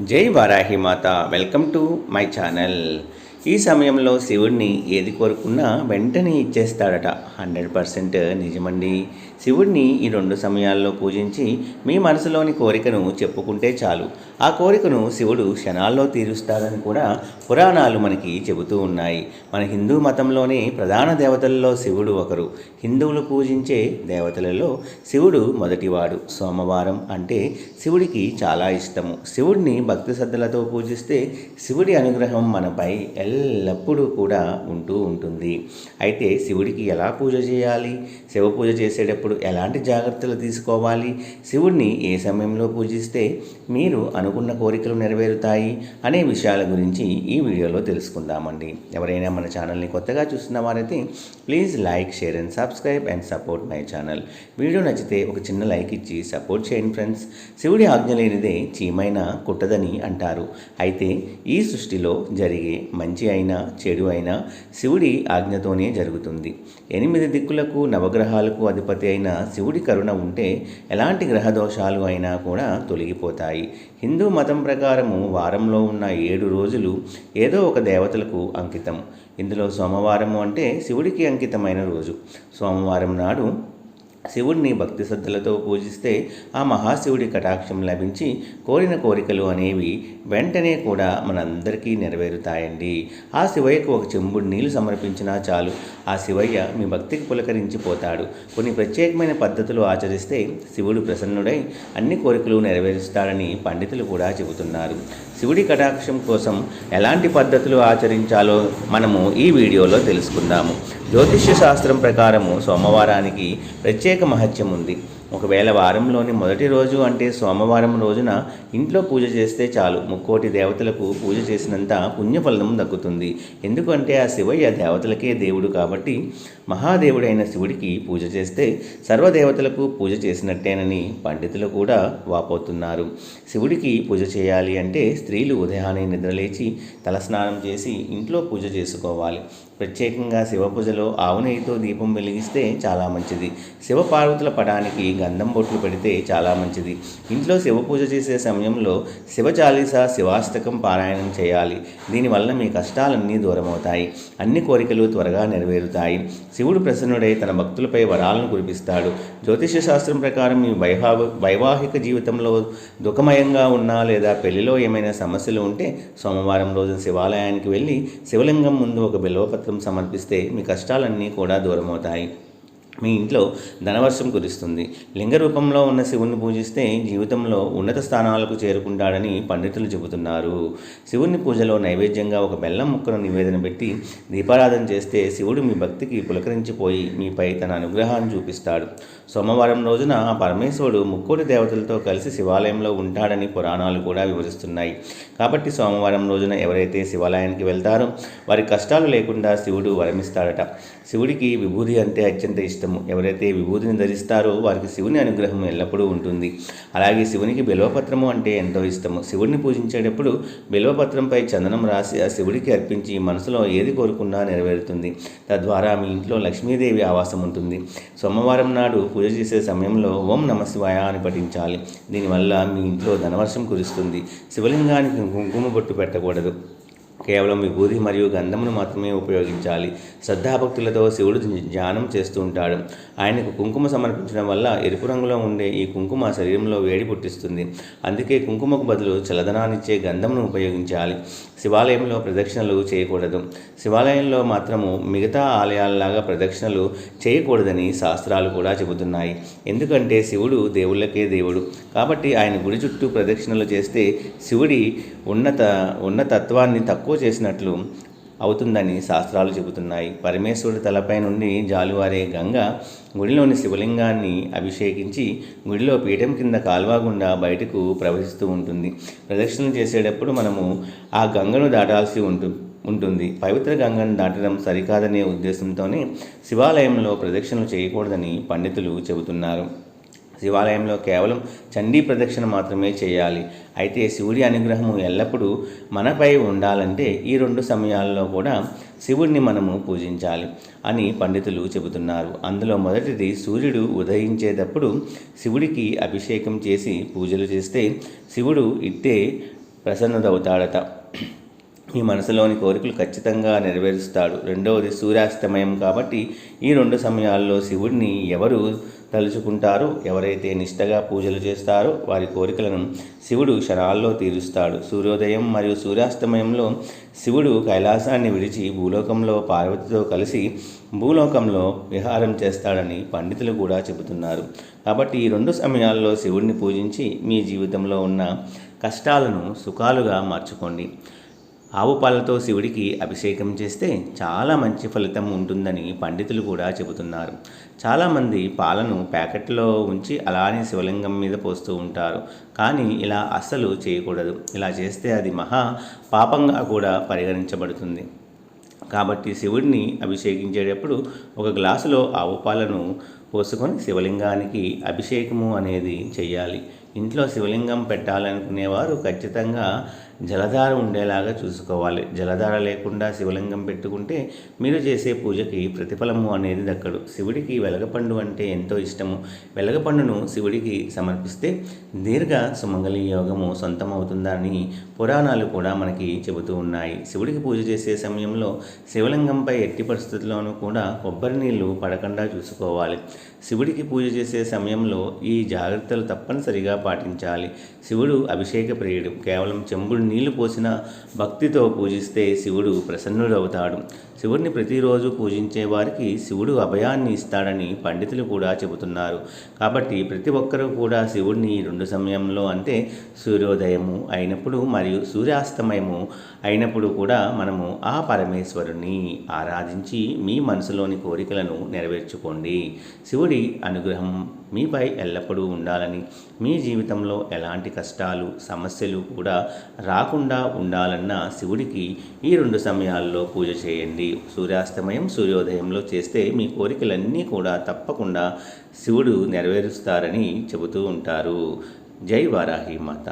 జై వారాహి మాత. Welcome to my channel. ఈ సమయంలో శివుడిని ఏది కోరుకున్నా వెంటనే ఇచ్చేస్తాడట. హండ్రెడ్ పర్సెంట్ నిజమండి. శివుడిని ఈ రెండు సమయాల్లో పూజించి మీ మనసులోని కోరికను చెప్పుకుంటే చాలు. ఆ కోరికను శివుడు క్షణాల్లో తీరుస్తాడని కూడా పురాణాలు మనకి చెబుతూ ఉన్నాయి. మన హిందూ మతంలోనే ప్రధాన దేవతలలో శివుడు ఒకరు. హిందువులు పూజించే దేవతలలో శివుడు మొదటివాడు. సోమవారం అంటే శివుడికి చాలా ఇష్టము. శివుడిని భక్తి శ్రద్ధలతో పూజిస్తే శివుడి అనుగ్రహం మనపై ఎల్లప్పుడూ కూడా ఉంటూ ఉంటుంది. అయితే శివుడికి ఎలా పూజ చేయాలి? శివ పూజ చేసేటప్పుడు ఎలాంటి జాగ్రత్తలు తీసుకోవాలి? శివుడిని ఏ సమయంలో పూజిస్తే మీరు అనుకున్న కోరికలు నెరవేరుతాయి అనే విషయాల గురించి ఈ వీడియోలో తెలుసుకుందామండి. ఎవరైనా మన ఛానల్ని కొత్తగా చూస్తున్న వారైతే please like share and subscribe and support my channel. Video నచ్చితే ఒక చిన్న లైక్ ఇచ్చి సపోర్ట్ చేయండి ఫ్రెండ్స్. శివుడి ఆజ్ఞ లేనిదే చీమైన కుట్టదని అంటారు. అయితే ఈ సృష్టిలో జరిగే మంచి అయినా చెడు అయినా శివుడి ఆజ్ఞతోనే జరుగుతుంది. ఎనిమిది దిక్కులకు నవగ్రహాలకు అధిపతి అయిన శివుడి కరుణ ఉంటే ఎలాంటి గ్రహ దోషాలు అయినా కూడా తొలగిపోతాయి. హిందూ మతం ప్రకారము వారంలో ఉన్న ఏడు రోజులు ఏదో ఒక దేవతలకు అంకితం. ఇందులో సోమవారము అంటే శివుడికి అంకితమైన రోజు. సోమవారం నాడు శివుడిని భక్తి శ్రద్ధలతో పూజిస్తే ఆ మహాశివుడి కటాక్షం లభించి కోరిన కోరికలు అనేవి వెంటనే కూడా మనందరికీ నెరవేరుతాయండి. ఆ శివయ్యకు ఒక చెంబుడు నీళ్ళు సమర్పించినా చాలు. ఆ శివయ్య మీ భక్తికి పులకరించిపోతాడు. కొన్ని ప్రత్యేకమైన పద్ధతులు ఆచరిస్తే శివుడు ప్రసన్నుడై అన్ని కోరికలు నెరవేరుస్తాడని పండితులు కూడా చెబుతున్నారు. శివుడి కటాక్షం కోసం ఎలాంటి పద్ధతులు ఆచరించాలో మనము ఈ వీడియోలో తెలుసుకుందాము. జ్యోతిష్య శాస్త్రం ప్రకారము సోమవారానికి ప్రత్యేక మహత్యం ఉంది. ఒకవేళ వారంలోని మొదటి రోజు అంటే సోమవారం రోజున ఇంట్లో పూజ చేస్తే చాలు. ముక్కోటి దేవతలకు పూజ చేసినంత పుణ్యఫలం దక్కుతుంది. ఎందుకంటే ఆ శివయ్య దేవతలకే దేవుడు కాబట్టి మహాదేవుడైన శివుడికి పూజ చేస్తే సర్వదేవతలకు పూజ చేసినట్టేనని పండితులు కూడా వాపోతున్నారు. శివుడికి పూజ చేయాలి అంటే స్త్రీలు ఉదయాన్నే నిద్రలేచి తలస్నానం చేసి ఇంట్లో పూజ చేసుకోవాలి. ప్రత్యేకంగా శివ పూజలో ఆవు నెయ్యితో దీపం వెలిగిస్తే చాలా మంచిది. శివ పార్వతుల పటానికి గంధం బొట్లు పెడితే చాలా మంచిది. ఇంట్లో శివ పూజ చేసే సమయంలో శివ చాలీస శివాష్టకం పారాయణం చేయాలి. దీనివల్ల మీ కష్టాలన్నీ దూరమవుతాయి. అన్ని కోరికలు త్వరగా నెరవేరుతాయి. శివుడు ప్రసన్నుడై తన భక్తులపై వరాలను కురిపిస్తాడు. జ్యోతిష శాస్త్రం ప్రకారం మీ వైభా వైవాహిక జీవితంలో దుఃఖమయంగా ఉన్నా లేదా పెళ్ళిలో ఏమైనా సమస్యలు ఉంటే సోమవారం రోజు శివాలయానికి వెళ్ళి శివలింగం ముందు ఒక బిల్వపత్రం సమర్పిస్తే మీ కష్టాలన్నీ కూడా దూరమవుతాయి. మీ ఇంట్లో ధనవర్షం కురుస్తుంది. లింగ రూపంలో ఉన్న శివుణ్ణి పూజిస్తే జీవితంలో ఉన్నత స్థానాలకు చేరుకుంటాడని పండితులు చెబుతున్నారు. శివుని పూజలో నైవేద్యంగా ఒక బెల్లం ముక్కను నివేదన పెట్టి దీపారాధన చేస్తే శివుడు మీ భక్తికి పులకరించిపోయి మీపై తన అనుగ్రహాన్ని చూపిస్తాడు. సోమవారం రోజున ఆ పరమేశ్వరుడు ముక్కోటి దేవతలతో కలిసి శివాలయంలో ఉంటాడని పురాణాలు కూడా వివరిస్తున్నాయి. కాబట్టి సోమవారం రోజున ఎవరైతే శివాలయానికి వెళ్తారో వారి కష్టాలు లేకుండా శివుడు వరమిస్తాడట. శివుడికి విభూది అంటే అత్యంత ఇష్టం. ఇష్టము ఎవరైతే విభూతిని ధరిస్తారో వారికి శివుని అనుగ్రహం ఎల్లప్పుడూ ఉంటుంది. అలాగే శివునికి బిల్వపత్రము అంటే ఎంతో ఇష్టము. శివుడిని పూజించేటప్పుడు బిల్వపత్రంపై చందనం రాసి ఆ శివుడికి అర్పించి మనసులో ఏది కోరుకున్నా నెరవేరుతుంది. తద్వారా మీ ఇంట్లో లక్ష్మీదేవి ఆవాసం ఉంటుంది. సోమవారం నాడు పూజ చేసే సమయంలో ఓం నమ శివాయ అని పఠించాలి. దీనివల్ల మీ ఇంట్లో ధనవర్షం కురుస్తుంది. శివలింగానికి కుంకుమ బొట్టు పెట్టకూడదు. కేవలం విభూతి మరియు గంధమును మాత్రమే ఉపయోగించాలి. శ్రద్ధాభక్తులతో శివుడు ధ్యానం చేస్తూ ఉంటాడు. ఆయనకు కుంకుమ సమర్పించడం వల్ల ఎరుపు రంగులో ఉండే ఈ కుంకుమ శరీరంలో వేడి పుట్టిస్తుంది. అందుకే కుంకుమకు బదులు చల్లదనాన్నిచ్చే గంధమును ఉపయోగించాలి. శివాలయంలో ప్రదక్షిణలు చేయకూడదు. శివాలయంలో మాత్రము మిగతా ఆలయాలలాగా ప్రదక్షిణలు చేయకూడదని శాస్త్రాలు కూడా చెబుతున్నాయి. ఎందుకంటే శివుడు దేవుళ్ళకే దేవుడు. కాబట్టి ఆయన గుడి చుట్టూ ప్రదక్షిణలు చేస్తే శివుడి ఉన్నత ఉన్నతత్వాన్ని తక్కువ తక్కువ చేసినట్లు అవుతుందని శాస్త్రాలు చెబుతున్నాయి. పరమేశ్వరుడి తలపై నుండి జాలువారే గంగ గుడిలోని శివలింగాన్ని అభిషేకించి గుడిలో పీఠం కింద కాల్వాగుండా బయటకు ప్రవహిస్తూ ఉంటుంది. ప్రదక్షిణలు చేసేటప్పుడు మనము ఆ గంగను దాటాల్సి ఉంటుంది ఉంటుంది. పవిత్ర గంగను దాటడం సరికాదనే ఉద్దేశంతోనే శివాలయంలో ప్రదక్షిణలు చేయకూడదని పండితులు చెబుతున్నారు. శివాలయంలో కేవలం చండీ ప్రదక్షిణ మాత్రమే చేయాలి. అయితే శివుడి అనుగ్రహము ఎల్లప్పుడూ మనపై ఉండాలంటే ఈ రెండు సమయాల్లో కూడా శివుడిని మనము పూజించాలి అని పండితులు చెబుతున్నారు. అందులో మొదటిది సూర్యుడు ఉదయించేటప్పుడు శివుడికి అభిషేకం చేసి పూజలు చేస్తే శివుడు ఇట్టే ప్రసన్నదవుతాడట. మీ మనసులోని కోరికలు ఖచ్చితంగా నెరవేరుస్తాడు. రెండవది సూర్యాస్తమయం కాబట్టి ఈ రెండు సమయాల్లో శివుడిని ఎవరు తలుచుకుంటారో. ఎవరైతే నిష్టగా పూజలు చేస్తారో వారి కోరికలను శివుడు క్షణాల్లో తీరుస్తాడు. సూర్యోదయం మరియు సూర్యాస్తమయంలో శివుడు కైలాసాన్ని విడిచి భూలోకంలో పార్వతితో కలిసి భూలోకంలో విహారం చేస్తాడని పండితులు కూడా చెబుతున్నారు. కాబట్టి ఈ రెండు సమయాల్లో శివుడిని పూజించి మీ జీవితంలో ఉన్న కష్టాలను సుఖాలుగా మార్చుకోండి. ఆవు పాలతో శివుడికి అభిషేకం చేస్తే చాలా మంచి ఫలితం ఉంటుందని పండితులు కూడా చెబుతున్నారు. చాలామంది పాలను ప్యాకెట్లో ఉంచి అలానే శివలింగం మీద పోస్తూ ఉంటారు. కానీ ఇలా అస్సలు చేయకూడదు. ఇలా చేస్తే అది మహా పాపంగా కూడా పరిగణించబడుతుంది. కాబట్టి శివుడిని అభిషేకించేటప్పుడు ఒక గ్లాసులో ఆవు పాలను పోసుకొని శివలింగానికి అభిషేకము అనేది చేయాలి ఇంట్లో శివలింగం పెట్టాలనుకునేవారు ఖచ్చితంగా జలధార ఉండేలాగా చూసుకోవాలి. జలధార లేకుండా శివలింగం పెట్టుకుంటే మీరు చేసే పూజకి ప్రతిఫలము అనేది దక్కడు. శివుడికి వెలగపండు అంటే ఎంతో ఇష్టము. వెలగపండును శివుడికి సమర్పిస్తే దీర్ఘ సుమంగళి యోగము సొంతమవుతుందని పురాణాలు కూడా మనకి చెబుతూ ఉన్నాయి. శివుడికి పూజ చేసే సమయంలో శివలింగంపై ఎట్టి పరిస్థితుల్లోనూ కూడా కొబ్బరి నీళ్ళు పడకుండా చూసుకోవాలి. శివుడికి పూజ చేసే సమయంలో ఈ జాగ్రత్తలు తప్పనిసరిగా పాటించాలి. శివుడు అభిషేక ప్రియుడు. కేవలం చెంబుడు నీళ్ళు పోసిన భక్తితో పూజిస్తే శివుడు ప్రసన్నుడవుతాడు. శివుడిని ప్రతిరోజు పూజించే వారికి శివుడు అభయాన్ని ఇస్తాడని పండితులు కూడా చెబుతున్నారు. కాబట్టి ప్రతి ఒక్కరూ కూడా శివుడిని ఈ రెండు సమయంలో అంటే సూర్యోదయము అయినప్పుడు మరియు సూర్యాస్తమయము అయినప్పుడు కూడా మనము ఆ పరమేశ్వరుని ఆరాధించి మీ మనసులోని కోరికలను నెరవేర్చుకోండి. శివుడి అనుగ్రహం మీపై ఎల్లప్పుడూ ఉండాలని మీ జీవితంలో ఎలాంటి కష్టాలు సమస్యలు కూడా రాకుండా ఉండాలన్న శివుడికి ఈ రెండు సమయాల్లో పూజ చేయండి. సూర్యాస్తమయం సూర్యోదయంలో చేస్తే మీ కోరికలన్నీ కూడా తప్పకుండా శివుడు నెరవేరుస్తారని చెబుతూ ఉంటారు. జై వారాహి మాత.